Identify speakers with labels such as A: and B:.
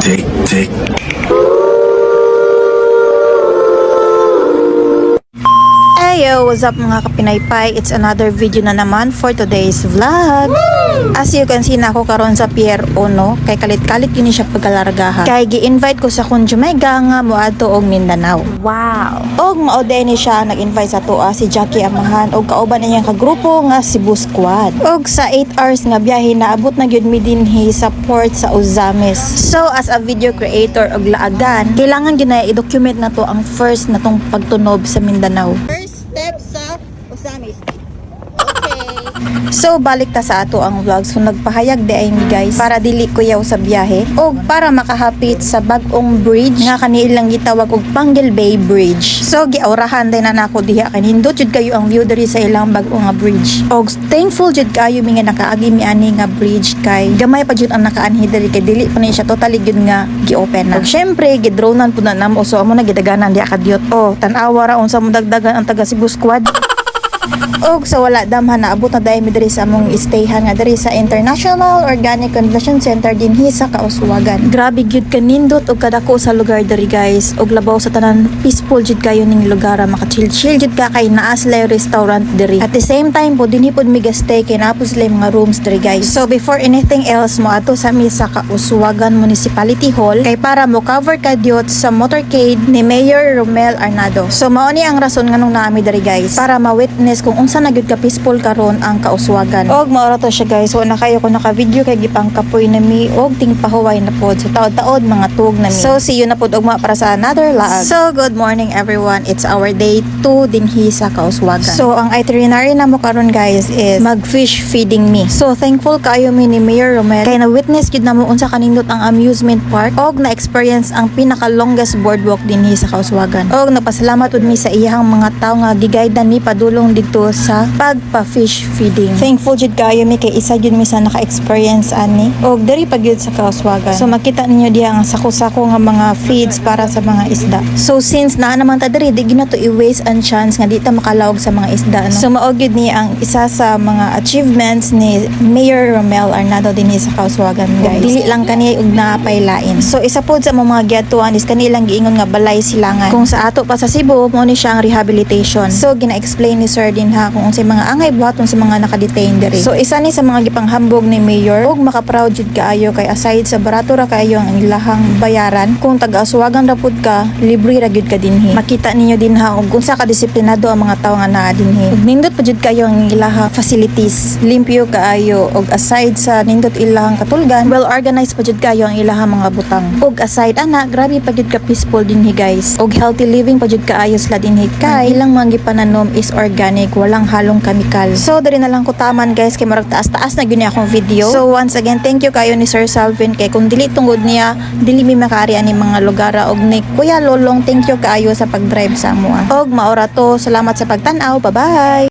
A: tick, tick.
B: Heyo, what's up mga kapinaypay? It's another video na naman for today's vlog. As you can see na ako karon sa Pier 1, kay kalit-kalit gini siya pagkalargahan. Kay gi-invite ko sa Kunjumega nga moadto og Mindanao. Wow. Og maode ni siya nag-invite sa tuwa si Jackie Amahan og kauban niyang kagrupo nga Cebu Squad. Og sa 8 hours nga biyahe naabot na gyud mi dinhi sa port sa Uzamis. So as a video creator og laagan, kailangan gyud na i-document na to ang first natong pagtunob sa Mindanao. First step So balik ta sa ato ang vlog. So nagpahayag di ay mi guys para dili ko yaw sa biyahe o para makahapit sa bag-ong bridge nga kanilang gitawag og Panggil Bay Bridge. So giaurahan din na nako diha kay hindot jud kayo ang view diri sa ilang bag-o nga bridge. Og thankful jud kayo mi nga nakaagi mi ani nga bridge kay gamay pa jud ang nakaanhi diri kay dili pa ni siya totally jud nga gi-open na. Og syempre gidronan pud na namo so amo na gidaganan diha kadyot. Oh, tan-awa ra unsa mo dagdagan ang taga Cebu Squad. Og sa wala damhan naabot na dahil diri sa among stayhan nga diri sa International Organic Convention Center dinhi sa Kauswagan. Grabe gyud kanindot og kadako sa lugar diri guys. Og labaw sa tanan peaceful jud kayo ning lugar maka-chill chill jud ka kay naa sila restaurant diri. At the same time po dinhi pod mi stay kay naa sila mga rooms diri guys. So before anything else mo ato sa mi sa Kauswagan Municipality Hall kay para mo cover kadyot sa motorcade ni Mayor Romel Arnado. So mao ni ang rason nganong naami diri guys para ma-witness kung unsa na gyud ka peaceful karon ang kauswagan. Og maura to siya guys. Na kayo ko naka-video kay gipang kapoy na mi og ting pahuway na pod. So taod-taod mga tug na mi. So see you na pod og mga para sa another vlog. So good morning everyone. It's our day 2 dinhi sa kauswagan. So ang itinerary na mo karon guys is mag-fish feeding me. So thankful kayo mi ni Mayor Romel kay na-witness gyud na mo unsa kanindot ang amusement park og na-experience ang pinaka-longest boardwalk dinhi sa kauswagan. Og napasalamat ud mi sa iyang mga tao nga gigaydan mi padulong dito sa pagpa-fish feeding. Thankful jud kayo mi kay isa jud mi sa naka-experience ani og diri pa gyud sa kauswagan. So makita ninyo diha ang sako-sako nga mga feeds para sa mga isda. So since naa naman ta diri di gyud na to i-waste ang chance nga di ta makalawog sa mga isda no. So mao gyud ni ang isa sa mga achievements ni Mayor Romel Arnado dinhi sa kauswagan guys. Dili lang kani og napaylain. So isa pod sa mga giatuan is kanilang giingon nga balay silangan. Kung sa ato pa sa Cebu mo ni siya ang rehabilitation. So gina-explain ni Sir din ha kung unsay mga angay buhaton sa mga nakadetain diri. So isa ni sa mga gipanghambog ni Mayor og maka-proud jud kaayo kay aside sa barato ra kaayo ang ilahang bayaran kung taga-aswagan ra pud ka libre ra gyud ka dinhi. Makita ninyo din ha og unsa ka disiplinado ang mga tawo nga naa dinhi. Ug nindot pa jud kayo ang ilahang facilities. Limpyo kaayo og aside sa nindot ilahang katulgan, well organized pa jud kayo ang ilahang mga butang. Og aside ana, grabe pa jud ka peaceful dinhi guys. Og healthy living pa jud kaayo sila dinhi kay ilang mga gipananom is organic, walang halong chemical. So diri na lang ko taman guys kay marag taas-taas na gyud akong video. So once again, thank you kayo ni Sir Salvin kay kung dili tungod niya, dili mi makari ani mga lugar og ni Kuya Lolong, thank you kaayo sa pag-drive sa amo. Og maora to, salamat sa pagtan-aw. Bye-bye.